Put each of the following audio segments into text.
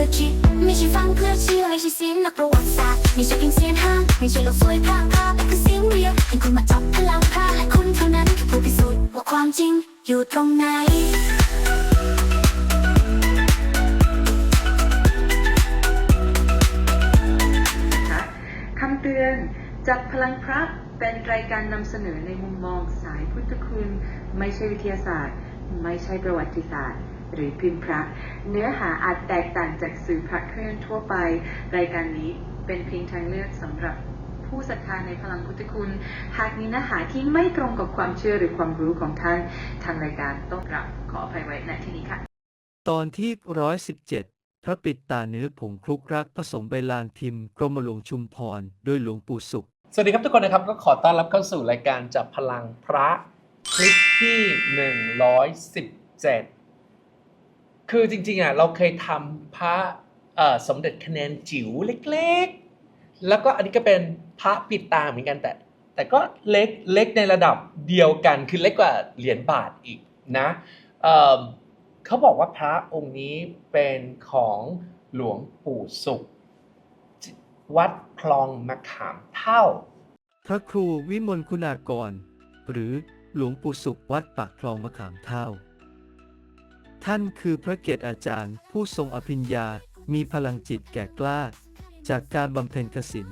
พื่อคิดไม่ใช่ฟังเพื่อเชื่อไม่ใช่เสียงนักประวัติศาสตร์ไม่ใช่เพียงเสียงห้างไม่ใช่โลกสวยพรางพราแต่คือเสียงเรียกให้คุณมาจับพลังพาและคุณเท่านั้นคือผู้พิสูจน์ว่าความจริงอยู่ตรงไหนคำเตือนจากพลังพระเป็นรายการนำเสนอในมุมมองสายพุทธคุณ ไม่ใช่วิทยาศาสตร์ ไม่ใช่ประวัติศาสตร์ หรือพิมพ์พระ เนื้อหาอาจแตกต่างจากสื่อพระเครื่องทั่วไป รายการนี้เป็นเพียงทางเลือกสำหรับผู้ศรัทธาในพลังพุทธคุณ หากมีเนื้อหาที่ไม่ตรงกับความเชื่อหรือความรู้ของท่าน ทางรายการต้องกราบขออภัยไว้ณที่นี้ค่ะ ตอนที่ร้อยสิบเจ็ดพระปิดตาเนื้อผงคลุกรักผสมใบลานพิมพ์กรมหลวงชุมพร โดยหลวงปู่สุข สวัสดีครับทุกคนนะครับ ก็ขอต้อนรับเข้าสู่รายการจับพลังพระคลิปที่ 117 คือจริงๆอะเราเคยทำพระสมเด็จคะแนนจิ๋วเล็กๆ แล้วก็อันนี้ก็เป็นพระปิดตาเหมือนกันแต่ แต่ก็เล็กเล็กในระดับเดียวกันคือเล็กกว่าเหรียญบาทอีกนะเเขาบอกว่าพระองค์นี้เป็นของหลวงปู่สุข วัดคลองมะขามเท่า พระครูวิมลคุณากร หรือหลวงปู่สุขวัดปากคลองมะขามเท่า ท่านคือพระเกศอาจารย์ ผู้ทรงอภิญญา มีพลังจิตแก่กล้า จากการบำเพ็ญกสิน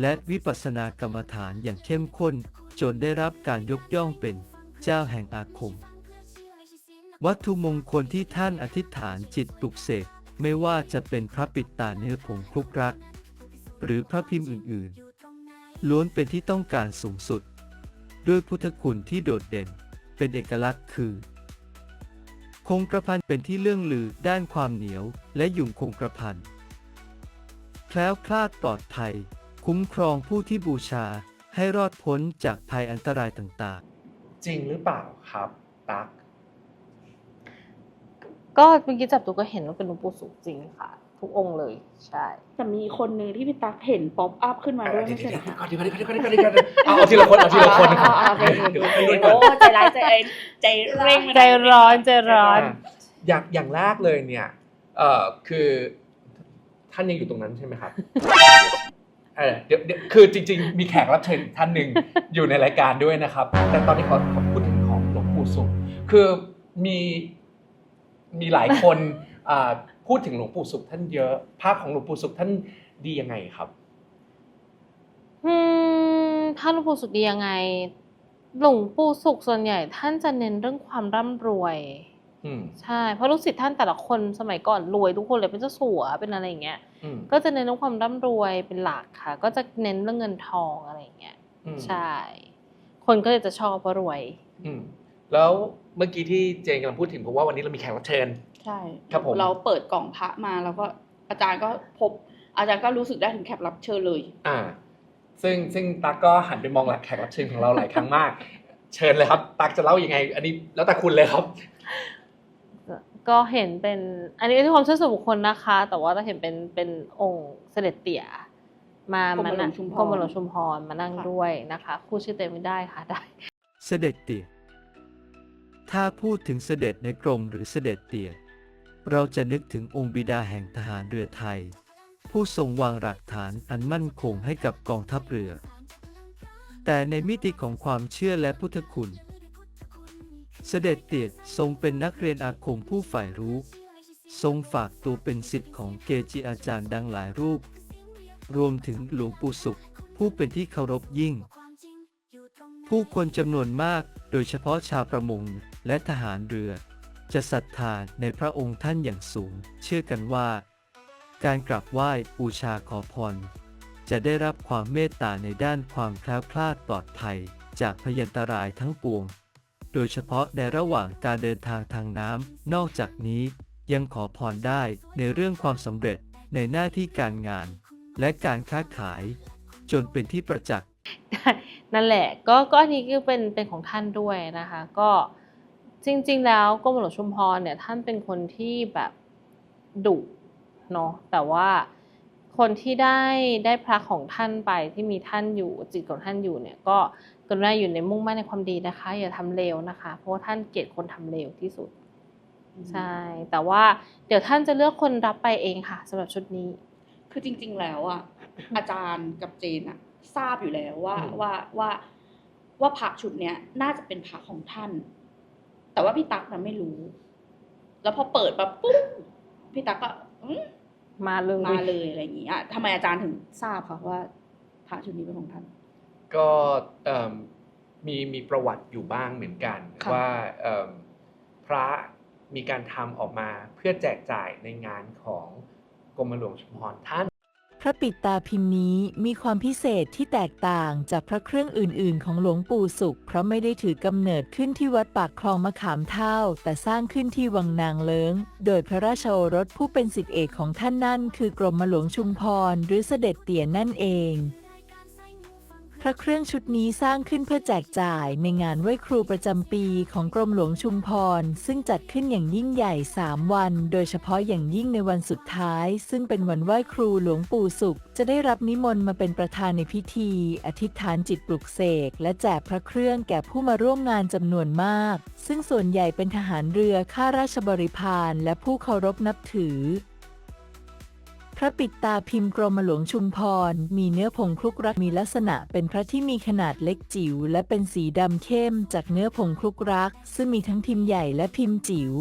และวิปัสสนากรรมฐานอย่างเข้มข้น จนได้รับการยกย่องเป็นเจ้าแห่งอาคม วัตถุมงคลที่ท่านอธิษฐานจิตปลุกเสกไม่ว่าจะเป็นพระปิดตาเนื้อผงคลุกรัก หรือพระพิมพ์อื่นๆ ล้วนเป็นที่ต้องการสูงสุด ด้วยพุทธคุณที่โดดเด่น เป็นเอกลักษณ์คือ คงกระพันเป็นที่เรื่องลือด้านความเหนียว และหยุ่งคงกระพันแคล้วคลาดปลอดภัย คุ้มครองผู้ที่บูชาให้รอดพ้นจากภัยอันตรายต่างๆจริงหรือเปล่าครับ ตั๊กก็เมื่อกี้จับตัวก็เห็นว่าเป็นหลวงปู่สุขจริงค่ะ ทุกองค์เลย ใช่ แต่มีคนหนึ่งที่พี่ตั๊กเห็นป๊อปอัพขึ้นมาด้วยเดี๋ไม่ยวใช่เหรอเดี๋ยวคะก่อนเดี๋ยวก่อนเดี๋ยวก่อนเดี๋ยวก่อนเดี๋ยวก่อนเอาเอาทีละคนเอาทีละคนอ่าอ่าอ่าโอเคเดี๋ยวโอเคให้รุ่นก่อนโอ้ใจร้ายใจเอ็นใจเร่งใจร้อนใจร้อน อย่างอย่างแรกเลยเนี่ยเอ่อคือท่านยังอยู่ตรงนั้นใช่ไหมครับเออเดี๋ยวเดี๋ยวคือจริง ๆ มีแขกรับเชิญท่านหนึ่งอยู่ในรายการด้วยนะครับ แต่ตอนนี้ขอขอพูดถึงของหลวงปู่สุขคือมีมีหลายคนอ่า พูดถึงหลวงปู่สุขท่านเยอะ ภาพของหลวงปู่สุขท่านดียังไงครับ อืมถ้าหลวงปู่สุขดียังไง หลวงปู่สุขส่วนใหญ่ ท่านจะเน้นเรื่องความร่ำรวย อืมใช่ เพราะลูกศิษย์ท่านแต่ละคนสมัยก่อนรวยทุกคนเลยเป็นเจ้าสัวเป็นอะไรอย่างเงี้ย อืมก็จะเน้นเรื่องความร่ำรวยเป็นหลักค่ะ ก็จะเน้นเรื่องเงินทองอะไรอย่างเงี้ย อืมใช่ คนก็เลยจะชอบเพราะรวย อืมแล้วเมื่อกี้ที่เจนกำลังพูดถึงเพราะว่าวันนี้เรามีแขกรับเชิญ ใช่ครับผม เราเปิดกล่องพระมาแล้วก็อาจารย์ก็พบ อาจารย์ก็รู้สึกได้ถึงแขกรับเชิญเลย อ่า ซึ่งซึ่งตั๊กก็หันไปมองหลักแขกรับเชิญของเราหลายครั้งมาก เชิญเลยครับ ตั๊กจะเล่ายังไง อันนี้แล้วแต่คุณเลยครับ ก็เห็นเป็น อันนี้เป็นความเชื่อส่วนบุคคลนะคะ แต่ว่าเราเห็นเป็นเป็นองค์เสด็จเตี่ยมากรมมาหลวนั่งงชุมพร กรมหลวงชุมพรมานั่งค่ะด้วยนะคะ คู่ชื่อเต็มไม่ได้ค่ะได้ เสด็จเตี่ย ถ้าพูดถึงเสด็จในกรมหรือเสด็จเตี่ย เราจะนึกถึงองค์บิดาแห่งทหารเรือไทย ผู้ทรงวางหลักฐานอันมั่นคงให้กับกองทัพเรือ แต่ในมิติของความเชื่อและพุทธคุณ เสด็จเตี่ยทรงเป็นนักเรียนอาคมผู้ฝ่ายรู้ ทรงฝากตัวเป็นศิษย์ของเกจิอาจารย์ดังหลายรูป รวมถึงหลวงปู่สุข ผู้เป็นที่เคารพยิ่ง ผู้คนจำนวนมากโดยเฉพาะชาวประมงและทหารเรือ จะศรัทธาในพระองค์ท่านอย่างสูง เชื่อกันว่า การกราบไหว้บูชาขอพร จะได้รับความเมตตาในด้านความแคล้วคลาดปลอดภัย จากพยันตรายทั้งปวง โดยเฉพาะในระหว่างการเดินทางทางน้ำ นอกจากนี้ยังขอพรได้ในเรื่องความสำเร็จในหน้าที่การงาน และการค้าขาย จนเป็นที่ประจักษ์นั่นแหละก็ก็อันนี้คือเป็นเป็นของท่านด้วยนะคะ ก็ จริง ๆ แล้วกรมหลวงชุมพรเนี่ยท่านเป็นคนที่แบบดุเนาะแต่ว่าคนที่ได้ได้พระของท่านไปที่มีท่านอยู่จิตของท่านอยู่เนี่ยก็กรุณาอยู่ในมุ่งมั่นในความดีนะคะ อย่าทำเลวนะคะ เพราะว่าท่านเกลียดคนทำเลวที่สุดใช่ แต่ว่าเดี๋ยวท่านจะเลือกคนรับไปเองค่ะสำหรับชุดนี้ คือจริง ๆ แล้วอะอาจารย์กับเจนอะทราบอยู่แล้วว่าอืมว่าว่าว่าพระชุดเนี้ยน่าจะเป็นพระของท่าน แต่ว่าพี่ตั๊กน่ะไม่รู้ แล้วพอเปิดมาปุ๊บพี่ตั๊กก็อืมมาเลยมาเลยอะไรอย่างงี้อะทำไมอาจารย์ถึงทราบคะว่าพระชุดนี้เป็นของท่าน ก็เอิ่มมีมีประวัติอยู่บ้างเหมือนกันค่ะว่าเอิ่มพระมีการทำออกมาเพื่อแจกจ่ายในงานของกรมหลวงชุมพรท่านพ ระปิดตาพิมพ์นี้มีความพิเศษที่แตกต่างจากพระเครื่องอื่น ๆ ของหลวงปู่สุข เพราะไม่ได้ถือกำเนิดขึ้นที่วัดปากคลองมะขามเท่า แต่สร้างขึ้นที่วังนางเลิงโดยพระราชโอรสผู้เป็นสิทธิเอกของท่านนั่น คือกรมหลวงชุมพร หรือเสด็จเตี่ยนั่นเอง พระเครื่องชุดนี้สร้างขึ้นเพื่อแจกจ่ายในงานไหว้ครูประจำปีของกรมหลวงชุมพร ซึ่งจัดขึ้นอย่างยิ่งใหญ่ 3 วัน โดยเฉพาะอย่างยิ่งในวันสุดท้าย ซึ่งเป็นวันไหว้ครูหลวงปู่สุข จะได้รับนิมนต์มาเป็นประธานในพิธี อธิษฐานจิตปลุกเสก และแจกพระเครื่องแก่ผู้มาร่วมงานจำนวนมาก ซึ่งส่วนใหญ่เป็นทหารเรือข้าราชบริพารและผู้เคารพนับถือ พระปิดตาพิมพ์กรมหลวงชุมพร มีเนื้อผงคลุกรักมีลักษณะเป็นพระที่มีขนาดเล็กจิ๋วและเป็นสีดำเข้มจากเนื้อผงคลุกรัก ซึ่งมีทั้งพิมพ์ใหญ่และพิมพ์จิ๋ว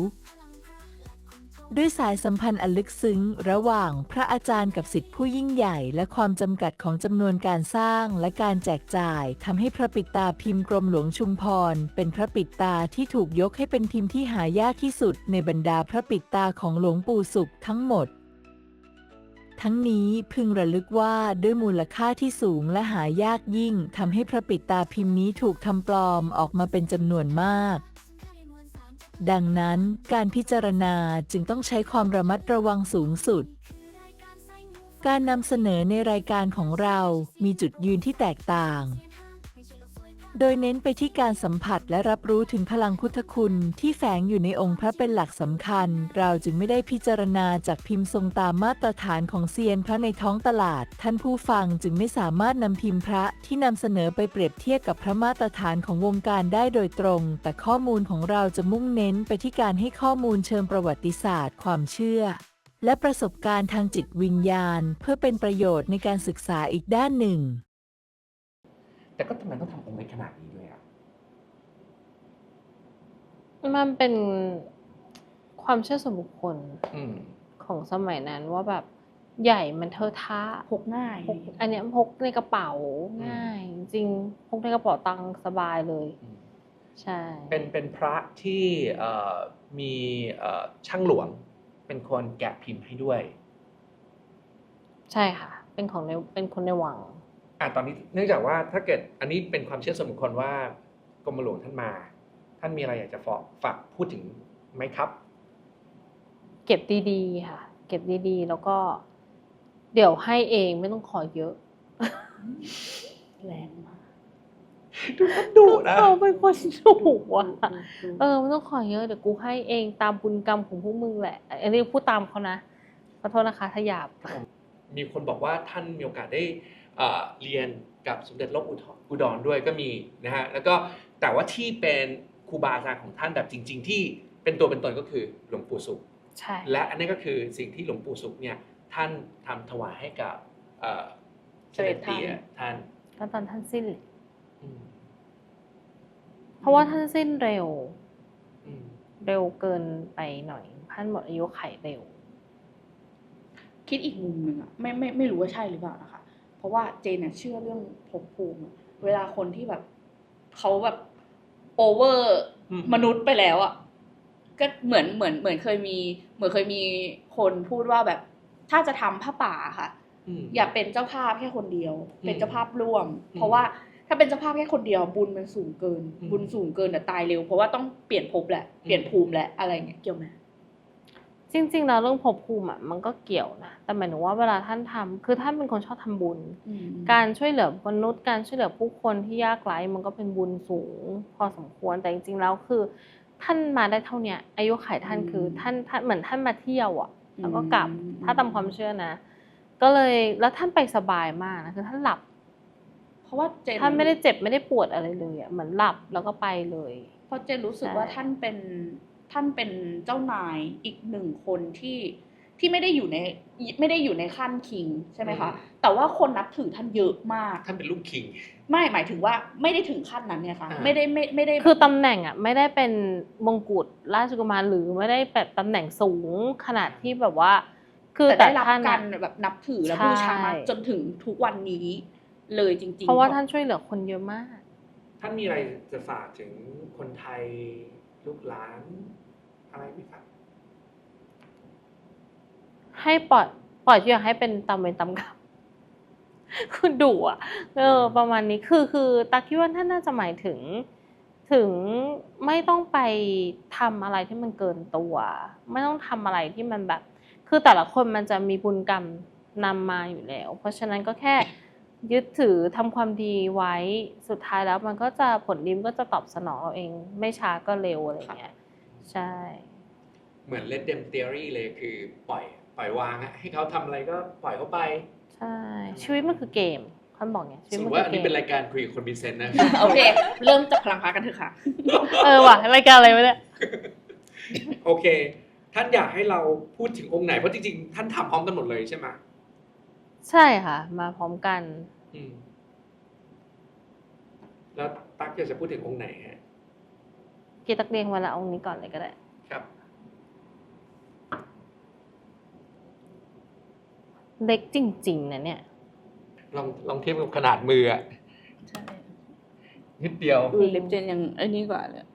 ด้วยสายสัมพันธ์อันลึกซึ้ง ระหว่างพระอาจารย์กับศิษย์ผู้ยิ่งใหญ่ และความจำกัดของจำนวนการสร้างและการแจกจ่ายทำให้พระปิดตาพิมพ์กรมหลวงชุมพร เป็นพระปิดตาที่ถูกยกให้เป็นพิมพ์ที่หายากที่สุด ในบรรดาพระปิดตาของหลวงปู่สุขทั้งหมด ทั้งนี้พึงระลึกว่าด้วยมูลค่าที่สูงและหายากยิ่งทำให้พระปิดตาพิมพ์นี้ถูกทำปลอมออกมาเป็นจำนวนมาก ดังนั้นการพิจารณาจึงต้องใช้ความระมัดระวังสูงสุด การนำเสนอในรายการของเรามีจุดยืนที่แตกต่าง โดยเน้นไปที่การสัมผัสและรับรู้ถึงพลังพุทธคุณที่แฝงอยู่ในองค์พระเป็นหลักสำคัญ เราจึงไม่ได้พิจารณาจากพิมพ์ทรงตามมาตรฐานของเซียนพระในท้องตลาด ท่านผู้ฟังจึงไม่สามารถนำพิมพ์พระที่นำเสนอไปเปรียบเทียบกับพระมาตรฐานของวงการได้โดยตรง แต่ข้อมูลของเราจะมุ่งเน้นไปที่การให้ข้อมูลเชิงประวัติศาสตร์ ความเชื่อและประสบการณ์ทางจิตวิญญาณ เพื่อเป็นประโยชน์ในการศึกษาอีกด้านหนึ่ง แต่ก็ทำไมต้องทำองค์เล็กขนาดนี้ด้วยอะมันเป็นความเชื่อส่วนบุคคลอืม ของสมัยนั้นว่าแบบใหญ่มันเทอะทะพกง่ายพกอันเนี้ยพกในกระเป๋าง่าย จริงๆพกในกระเป๋าตังค์สบายเลย อืม ใช่ เป็นเป็นพระที่เอ่อมีเอ่อช่างหลวง เป็นคนแกะพิมพ์ให้ด้วย ใช่ค่ะ เป็นของในเป็นคนในวัง อะตอนนี้เนื่องจากว่าถ้าเกิดอันนี้เป็นความเชื่อส่วนบุคคลว่ากรมหลวงท่านมา ท่านมีอะไรอยากจะฝากฝากพูดถึงไหมครับ เก็บดีๆค่ะ เก็บดีๆ แล้วก็ เดี๋ยวให้เองไม่ต้องขอเยอะ แรงมากดุนะเราเป็นคนดุอะดูเออไม่ต้องขอเยอะเดี๋ยวกูให้เองตามบุญกรรมของพวกมึงแหละ อันนี้พูดตามเขานะขอโทษนะคะถ้าหยาบมีคนบอกว่าท่านมีโอกาสได้ เอ่อเรียนกับสมเด็จโลกอุทอุดรด้วยก็มีนะฮะแล้วก็แต่ว่าที่เป็นครูบาอาจารย์ของท่านแบบจริง ๆ ที่เป็นตัวเป็นตนก็คือหลวงปู่สุขใช่และอันนี้ก็คือสิ่งที่หลวงปู่สุขเนี่ยท่านทำถวายให้กับเอ่อเสด็จเตี่ยท่านก็ตอนท่านสิ้นอืมเพราะว่าท่านสิ้นเร็วอืมเร็วเกินไปหน่อยท่านหมดอายุไขเร็ว คิดอีกมุมหนึ่งอะไม่ไม่ไม่รู้ว่าใช่หรือเปล่านะคะเพ ราะว่าเจนเนี่ยเชื่อเรื่องภพภูมิอะเวลาคนที่แบบเขาแบบโอเวอร์อืมมนุษย์ไปแล้วอะก็เหมือนเหมือนเหมือนเคยมี เหมือนเคยมีคนพูดว่าแบบ ถ้าจะทำผ้าป่าค่ะอืมอย่าเป็นเจ้าภาพแค่คนเดียว เป็นเจ้าภาพร่วมอืมเพราะว่าถ้าเป็นเจ้าภาพแค่คนเดียว บุญมันสูงเกินอืมบุญสูงเกินแต่ตายเร็ว เพราะว่าต้องเปลี่ยนภพแหละเปลี่ยนภูมิแหละอะไรเงี้ยเกี่ยวไหม จริงๆแล้วเรื่องภพภูมิอะมันก็เกี่ยวนะแต่หมายถึงว่าเวลาท่านทำคือท่านเป็นคนชอบทำบุญอืมการช่วยเหลือมนุษย์การช่วยเหลือผู้คนที่ยากไร้มันก็เป็นบุญสูง พอสมควรแต่จริงๆแล้วคือ ท่านมาได้เท่าเนี้ยอายุไขท่านคือท่านท่านเหมือนท่านมาเที่ยวอะ แล้วก็กลับถ้าตามความเชื่อนะ ก็เลยแล้วท่านไปสบายมากนะคือท่านหลับ เพราะว่าเจนท่านไม่ได้เจ็บไม่ได้ปวดอะไรเลยอะเหมือนหลับแล้วก็ไปเลย เพราะเจนรู้สึกว่าใช่ท่านเป็น ท่านเป็นเจ้านายอีกหนึ่งคนที่ที่ไม่ได้อยู่ในไม่ได้อยู่ในขั้นคิงใช่ไหมคะอืมแต่ว่าคนนับถือท่านเยอะมากท่านเป็นลูกคิง ไม่หมายถึงว่าไม่ได้ถึงขั้นนั้นเนี่ยค่ะอ่าไม่ได้ไม่ไม่ได้คือตำแหน่งอะไม่ได้เป็นมงกุฎราชกุมารหรือไม่ได้แบบตำแหน่งสูงขนาดที่แบบว่า คือแต่แต่ได้รับท่านกาอะรแบบนับถือและใช่บูชามาจนถึงทุกวันนี้เลยจริงๆ เพราะว่าท่านช่วยเหลือคนเยอะมาก ท่านมีอะไรจะฝากถึงคนไทย ลูกหลานอะไรไหมครับให้ปล่อยปล่อยทุกอย่างให้เป็นตามเวรตามกรรมคุณดุอะ เออ ประมาณนี้คือคือตาคิดว่าท่านน่าจะหมายถึง ถึงไม่ต้องไปทำอะไรที่มันเกินตัว ไม่ต้องทำอะไรที่มันแบบ คือแต่ละคนมันจะมีบุญกรรมนำมาอยู่แล้ว เพราะฉะนั้นก็แค่ ยึดถือทำความดีไว้สุดท้ายแล้วมันก็จะผลดีมนก็จะตอบสนองเราเอง ไม่ช้าก็เร็วอะไรอย่างเงี้ยใช่ เหมือนเลดเดมเทอรี่เลยคือปล่อยปล่อยวางอะให้เขาทำอะไรก็ปล่อยเขาไป ใช่ ชีวิตมันคือเกมท่านบอกไงชีสวิตมมมันติคือเกว่าอันนี้เป็นรายการคุยกับคนมีเซนส์นะโอเค เริ่มจากพลังพากันเถอะค่ะ เออว่ะรายการอะไรวะเนี่ยโอเค ท่านอยากให้เราพูดถึงองค์ไหนเพราะจริงๆท่านทำพร้อมกันหมดเลยใช่ไหมใช่ค่ะ มาพร้อมกันอืม แล้วตั๊กอยากจะพูดถึงองค์ไหนฮะกีตักเรียงวันละองค์นี้ก่อนเลยก็ได้ ครับ เล็กจริง ๆนะเนี่ย ลองลองเทียบกับขนาดมืออะใช่นิดเดียว อือเล็บเจนยังไอ้นี่กว่าเลย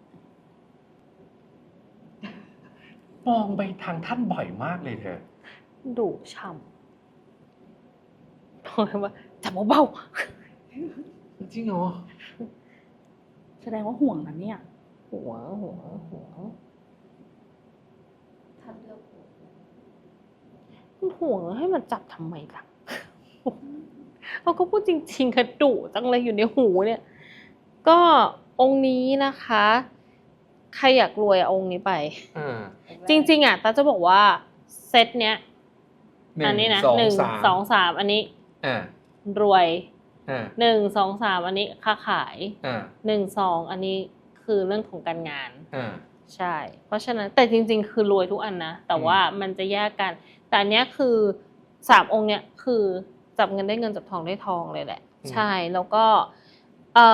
มองไปทางท่านบ่อยมากเลยเธอ ดุช่ำบอกเลยว่า จับเบาจริงเหรอแสดงว่าห่วงนะเนี่ยๆหัวหัวหัวท่านเลือกมันห่วงให้มันจับทำไมล่ะเขาก็พูดจริงๆค่ะดุจังเลยอยู่ในหูเนี่ย ก็องค์นี้นะคะ ใครอยากรวยเอาองค์นี้ไป อ่าจริง ๆอะตาจะบอกว่าเซตเนี้ยหนึ่งอันนี้นะสองหนึ่งสามสองสามอันนี้ อ่า รวยอ่าหนึ่งสองสามอันนี้ค้าขายอ่าหนึ่งสองอันนี้คือเรื่องของการงาน อ่า ใช่ เพราะฉะนั้นแต่จริง ๆ คือรวยทุกอันนะ แต่ว่ามันจะแยกกัน แต่อันเนี้ยคือสามองค์เนี้ยคือจับเงินได้เงินจับทองได้ทองเลยแหละใช่ แล้วก็เอ่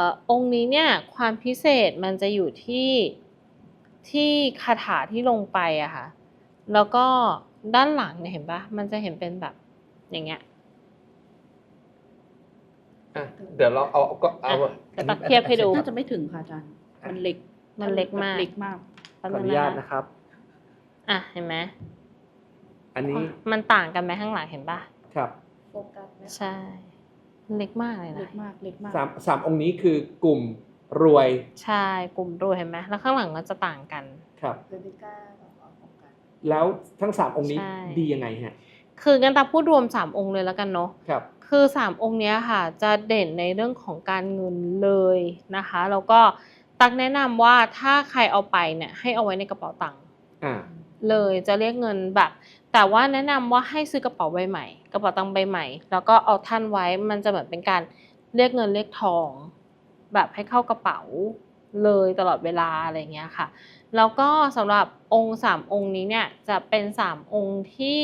อองค์นี้เนี่ยความพิเศษมันจะอยู่ที่ที่คาถาที่ลงไปอะค่ะ แล้วก็ด้านหลังเนี่ยเห็นปะมันจะเห็นเป็นแบบอย่างเงี้ย อะเดี๋ยวเราเอาเอาก็เอาอะเดี๋ยวตักเทียบให้ดู น่าจะไม่ถึงค่ะอาจารย์ มันเล็กมันเล็กมาก เล็กมากขออนุญาตนะครับ อะเห็นไหมอันนี้มันต่างกันไหมข้างหลังเห็นปะครับโฟกัสใช่ เล็กมากเลยเล็นะกมากเล็กมากสามสามองค์นี้คือกลุ่มรวย ใช่ กลุ่มรวยเห็นไหมแล้วข้างหลังก็จะต่างกัน ครับเบบิก้าแบบว่าโฟกัสแล้วทั้งสามองค์นี้ใช่ดียังไงฮะ คืองั้นตาพูดรวมสามองค์เลยแล้วกันเนาะครับคือสามองค์เนี้ยค่ะ จะเด่นในเรื่องของการเงินเลยนะคะ แล้วก็ตักแนะนำว่าถ้าใครเอาไปเนี่ยให้เอาไว้ในกระเป๋าตังค์อ่าเลยจะเรียกเงินแบบ แต่ว่าแนะนำว่าให้ซื้อกระเป๋าใบใหม่ กระเป๋าตังค์ใบใหม่ แล้วก็เอาท่านไว้มันจะเหมือนเป็นการเรียกเงินเรียกทอง แบบให้เข้ากระเป๋าเลยตลอดเวลาอะไรอย่างเงี้ยค่ะ แล้วก็สำหรับองค์สามองค์นี้เนี่ยจะเป็นสามองค์ที่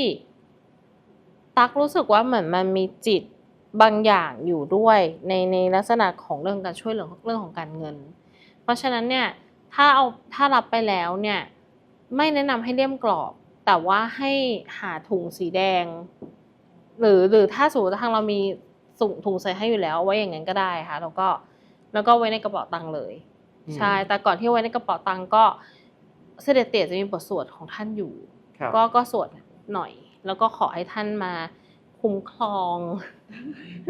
ตักรู้สึกว่าเหมือนมันมีจิตบางอย่างอยู่ด้วยในในลักษณะของเรื่องการช่วยเหลือเรื่องของการเงิน เพราะฉะนั้นเนี่ยถ้าเอาถ้ารับไปแล้วเนี่ยไม่แนะนำให้เลี่ยมกรอบ แต่ว่าให้หาถุงสีแดง หรือหรือถ้าสมมติทางเรามีถุงถุงใส่ให้อยู่แล้วไว้อย่างนั้นก็ได้ค่ะแล้วก็แล้วก็ไว้ในกระเป๋าตังค์เลยอืมใช่แต่ก่อนที่ไว้ในกระเป๋าตังค์ก็เสด็จเตี่ยจะมีบทสวดของท่านอยู่ครับก็ก็สวดหน่อย แล้วก็ขอให้ท่านมาคุ้มครอง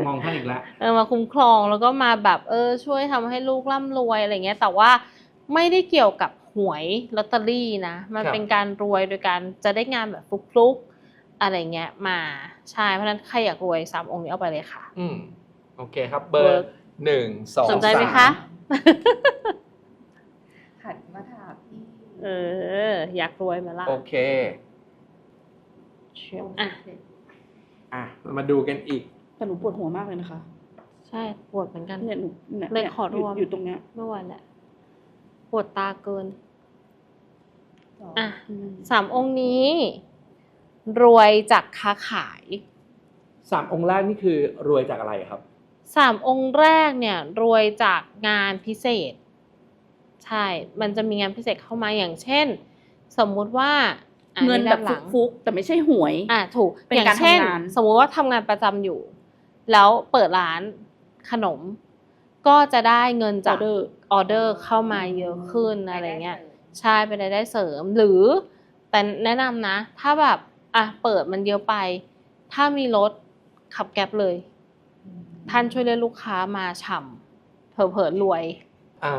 มองท่านอีกแล้วเออมาคุ้มครองแล้วก็มาแบบเออ ช่วยทำให้ลูกร่ำรวยอะไรเงี้ย แต่ว่าไม่ได้เกี่ยวกับหวยลอตเตอรี่นะ มันครับเป็นการรวยโดยการจะได้งานแบบฟลุกๆอะไรเงี้ยมาใช่เพราะฉะนั้นใครอยากรวยสามองค์นี้เอาไปเลยค่ะ อืมโอเคครับ เบอเวิร์ร์กหนึ่งสองสนใจไหมสาคะหันมาถามพี่เออ อยากรวยไหมาละโอเค เชื่ออะอะเรามาดูกันอีก แต่หนูปวดหัวมากเลยนะคะ ใช่ปวดเหมือนกัน เนี่ยหนูเนี่ยเลยนี่ขอรวมยู่อยู่ตรงเนี้ยเมื่อวานแหละปวดตาเกินอะสามองค์นี้ รวยจากค้าขายสามองค์แรกนี่คือรวยจากอะไรครับสามองค์แรกเนี่ย รวยจากงานพิเศษ ใช่ มันจะมีงานพิเศษเข้ามาอย่างเช่น สมมุติว่าอะ เงินแบบด้าหลังฟุกๆแต่ไม่ใช่หวย อะถูกเป็นอย่างการเช่นทำงานสมมุติว่าทำงานประจำอยู่ แล้วเปิดร้านขนม ก็จะได้เงินอจาอกเดอร์ออเดอร์เข้ามาเยอะขึ้นอะไรเงี้ยใช่เป็นรายได้เสริมหรือแต่แนะนำนะ ถ้าแบบอะเปิดมันเยอะไป ถ้ามีรถขับแก๊ปเลย ท่านช่วยเรียกลูกค้ามาฉ่ำเผลอๆรวย อ่า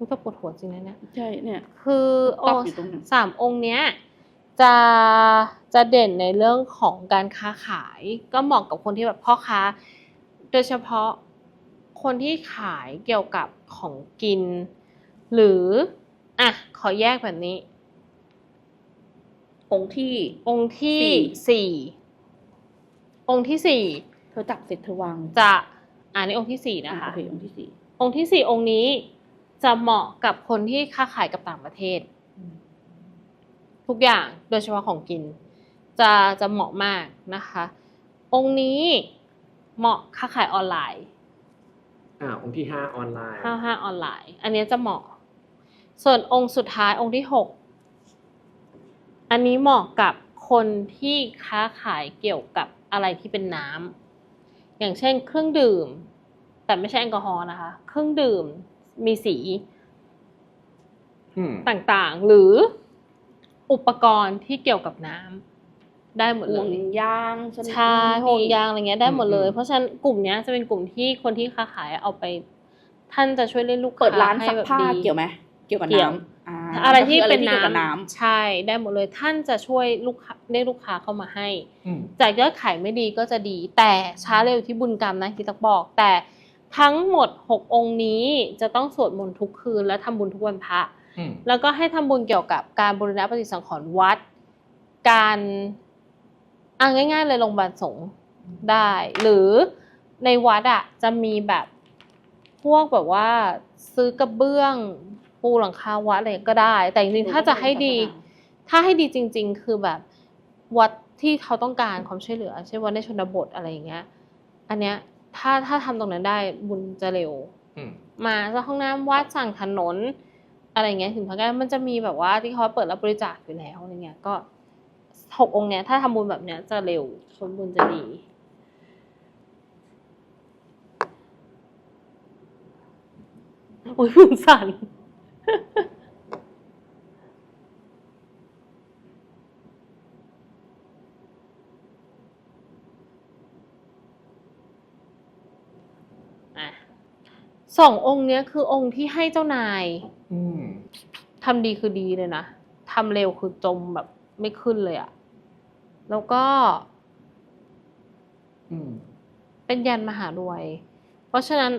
รู้แต่ปวดหัวจริงนะเนี่ยใช่เนี่ยคือโอ้ต๊อกอยู่ตรงนั้นสามองค์เนี้ยจะจะเด่นในเรื่องของการค้าขาย ก็เหมาะกับคนที่แบบพ่อค้า โดยเฉพาะคนที่ขายเกี่ยวกับของกิน หรืออะขอแยกแบบนี้ องค์ที่องค์ที่สี่สี่องค์ที่สี่เธอจับเสร็จเธอวางจะอ่านี่องค์ที่สี่อะนะคะโอเคองค์ที่สี่องค์ที่สี่องค์นี้ จะเหมาะกับคนที่ค้าขายกับต่างประเทศ ทุกอย่างโดยเฉพาะของกิน จะจะเหมาะมากนะคะ องค์นี้เหมาะค้าขายออนไลน์อ่าองค์ที่ห้าออนไลน์ห้าห้าออนไลน์ อันนี้จะเหมาะ ส่วนองค์สุดท้ายองค์ที่หกอันนี้เหมาะกับคนที่ค้าขายเกี่ยวกับอะไรที่เป็นน้ำอย่างเช่นเครื่องดื่ม แต่ไม่ใช่แอลกอฮอล์นะคะ เครื่องดื่ม มีสีอืมต่างๆ หรืออุปกรณ์ที่เกี่ยวกับน้ำได้หมดเลห่วงยยางชนิดใช่นี้ห่วงยางอะไรเงี้ยได้หมดเลยอืมเพราะฉะนั้นกลุ่มเนี้ยจะเป็นกลุ่มที่คนที่ค้าขายเอาไป ท่านจะช่วยเล่นลูกค้าเปิดร้านให้ซักแบบผ้าดีเกี่ยวไหมเกี่ยวกับเกี่ยวน้ำอ่าอะไรที่ก็คืเป็นกี่ยวกับน้ำใช่ ได้หมดเลย ท่านจะช่วยลูกค้าเรียกลูกค้าเข้ามาให้อืมจากยอดขายไม่ดีก็จะดี แต่ช้าเร็วที่บุญกรรมนะที่ตักบอกแต่ ทั้งหมด 6 องค์นี้จะต้องสวดมนต์ทุกคืน และทำบุญทุกวันพระอืมแล้วก็ให้ทำบุญเกี่ยวกับการบูรณะปฏิสังขรณ์วัด การอ่าง่าย ๆ เลยโรงพยาบาลสงฆ์ได้ หรือในวัดอะจะมีแบบพวกแบบว่าซื้อกระเบื้องปูหลังคาวัดอะไรก็ได้ แต่จริงๆถ้าจะให้ดี ถ้าให้ดีจริง ๆ คือแบบวัดที่เขาต้องการความช่วยเหลือเช่นวัดในชนบทอะไรอย่างเงี้ย อันเนี้ย ถ้าถ้าทำตรงนั้นได้บุญจะเร็วอืมมาจากห้องน้ำวัดสั่งถนน อะไรเงี้ยถึงพระกันมันจะมีแบบว่าที่เขาเปิดรับบริจาคอยู่แล้วอะไรเงี้ย ก็หกองค์เนี้ย ถ้าทำบุญแบบเนี้ย จะเร็วผลบุญจะดีอุ้ยมือสั่น สององค์เนี้ยคือองค์ที่ให้เจ้านายอืมทำดีคือดีเลยนะทำเร็วคือจมแบบไม่ขึ้นเลยอะแล้วก็ อืมเป็นยันมหารวย เพราะฉะนั้น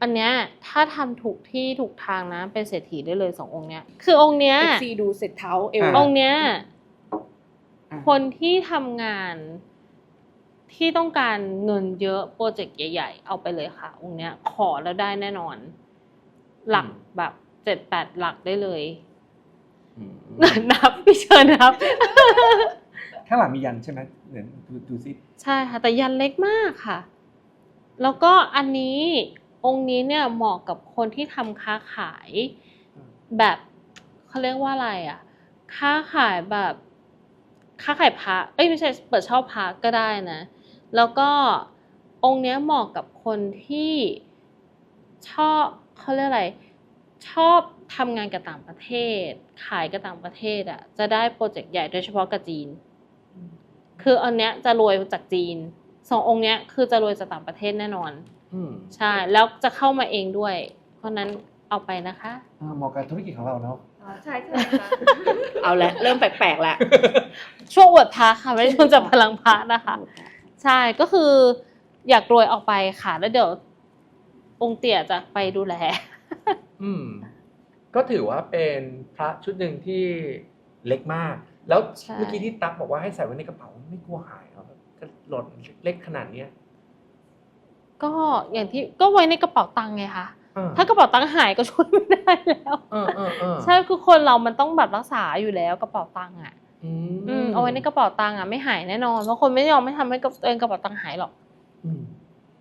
อันเนี้ยถ้าทำถูกที่ถูกทางนะ เป็นเศรษฐีได้เลยสององค์เนี้ย คือองค์เนี้ย เอฟซีดูเสร็จเท้าเอวอ่าองค์เนี้ย อ่าคนที่ทำงาน ที่ต้องการเงินเยอะโปรเจกต์ใหญ่ ๆ เอาไปเลยค่ะองค์เนี้ย ขอแล้วได้แน่นอน หลักแบบเจ็ดแปดหลักได้เลยอืมนับพี่เชิญนับ ข้างหลังมียันใช่ไหมเดี๋ยวดูดูซิใช่ค่ะแต่ยันเล็กมากค่ะ แล้วก็อันนี้องค์นี้เนี่ยเหมาะกับคนที่ทำค้าขาย แบบเขาเรียกว่าอะไรอะ ค้าขายแบบค้าขายพระเอ้ยไม่ใช่เปิดเช่าพระก็ได้นะ แล้วก็องค์เนี้ยเหมาะกับคนที่ชอบเขาเรียกอะไร ชอบทำงานกับต่างประเทศ ขายกับต่างประเทศอะ จะได้โปรเจกต์ใหญ่โดยเฉพาะกับจีน คืออันเนี้ยจะรวยจากจีนสององค์เนี้ยคือจะรวยจากต่างประเทศแน่นอนอืมใช่ แล้วจะเข้ามาเองด้วย เพราะนั้นเอาไปนะคะอ่าเหมาะกับธุรกิจของเราเนาะใช่ใช่ค่ะเอาละเริ่มแปลกๆแล้วช่วงอวดพระค่ะ ไม่ได้ช่วงจับพลังพระนะคะ ใช่ก็คืออยากรวยออกไปค่ะ แล้วเดี๋ยวองค์เตี่ยจะไปดูแล อืม ก็ถือว่าเป็นพระชุดหนึ่งที่เล็กมาก แล้วใช่ เมื่อกี้ที่ตั๊กบอกว่าให้ใส่ไว้ในกระเป๋าไม่กลัวหายเหรอก็หล่นเล็กขนาดเนี้ยก็อย่างที่ก็ไว้ในกระเป๋าตังค์ไงคะเออถ้ากระเป๋าตังค์หายก็ช่วยไม่ได้แล้ว เออเออเออใช่คือคนเรามันต้องแบบรักษาอยู่แล้วกระเป๋าตังค์อะ อืมอืมเอาไว้ในกระเป๋าตังค์อะไม่หายแน่นอนเพราะคนไม่ยอมไม่ทำให้กับตัวเองกระเป๋าตังค์หายหรอกอืม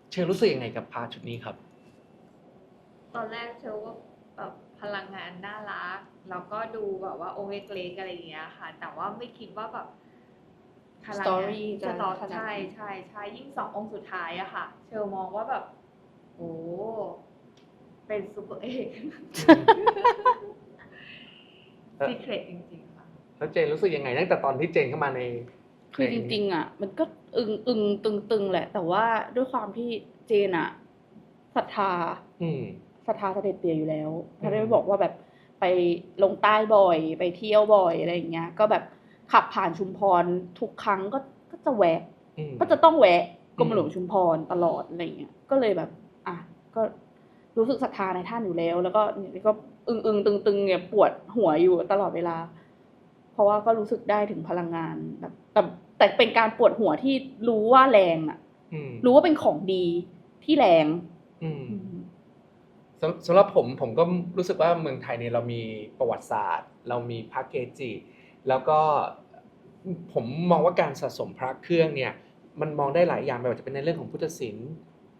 เชลรู้สึกยังไงกับพาชุดนี้ครับ ตอนแรกเชลว่าแบบพลังงานน่ารักแล้วก็ดูแบบว่าองค์เล็กๆอะไรอย่างเงี้ยค่ะ แต่ว่าไม่คิดว่าแบบพลังงาน Story จะจะต่อขนาดนี้ใช่ใช่ใช่ยิ่งสององค์สุดท้ายอะค่ะ เชลมองว่าแบบโอ้เป็นซูเปอร์เอกเอ่อซีเครตจริงๆค่ะ แล้วเจนรู้สึกยังไงตั้งแต่ตอนที่เจนเข้ามาในคือจริงๆอะ มันก็อึงอึงตึงตึงๆแหละ แต่ว่าด้วยความที่เจนอะศรัทธาอืมศรัทธาเสด็จเตี่ยอยู่แล้วอืมเขาได้บอกว่าแบบไปลงใต้บ่อย ไปเที่ยวบ่อยอะไรอย่างเงี้ย ก็แบบขับผ่านชุมพรทุกครั้งก็ก็จะแวะอืมก็จะต้องแวะกรมอืมหลวงชุมพรตลอดอะไรอย่างเงี้ย ก็เลยแบบ อะก็รู้สึกศรัทธาในท่านอยู่แล้ว แล้วก็เนี่ยก็อึงอึงตึงตึงๆเนี่ยปวดหัวอยู่ตลอดเวลา เพราะว่าก็รู้สึกได้ถึงพลังงานแบบแต่แต่เป็นการปวดหัวที่รู้ว่าแรงอะอืมรู้ว่าเป็นของดีที่แรง อืมสำสำหรับผมผมก็รู้สึกว่าเมืองไทยเนี่ยเรามีประวัติศาสตร์ เรามีพระเกจิ แล้วก็ผมมองว่าการสะสมพระเครื่องเนี่ย มันมองได้หลายอย่างไม่ว่าจะเป็นในเรื่องของพุทธศิลป์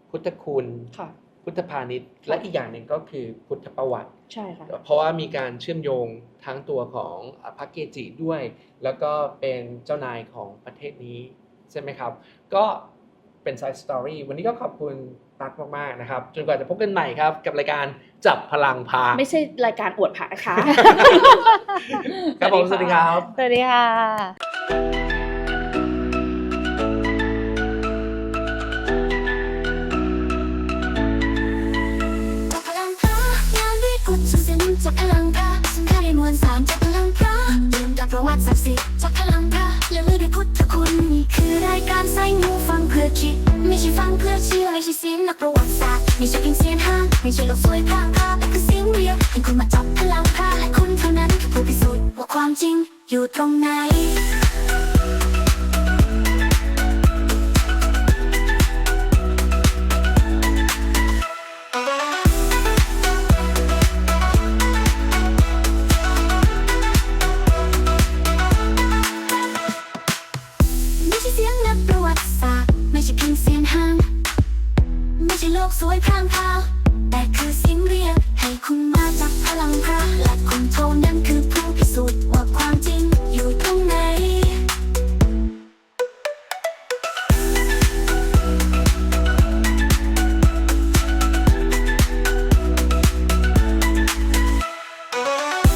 พุทธคุณค่ะ พุทธพาณิชย์ และอีกอย่างหนึ่งก็คือพุทธประวัติ ใช่ค่ะ เพราะว่ามีการเชื่อมโยงทั้งตัวของพระเกจิด้วย แล้วก็เป็นเจ้านายของประเทศนี้ ใช่ไหมครับ ก็เป็นไซส์สตอรี่วันนี้ก็ขอบคุณตั๊กมากๆนะครับ จนกว่าจะพบกันใหม่ครับ กับรายการจับพลังพา ไม่ใช่รายการอวดผานะคะ ครับผมสวัสดีครับ สวัสดีค่ะ วัติศักดิ์สิทธิ์จับพลังพระและลือด้วยพุทธคุณนี่คือรายการใส่หูฟังเพื่อคิดไม่ใช่ฟังเพื่อเชื่อไม่ใช่เสียงนักประวัติศาสตร์ไม่ใช่เพียงเสียงห้างไม่ใช่โลกสวยพรางพาแต่คือเสียงเรียกให้คุณมาจับพลังพระและคุณเท่านั้นคือผู้พิสูจน์ว่าความจริงอยู่ตรงไหน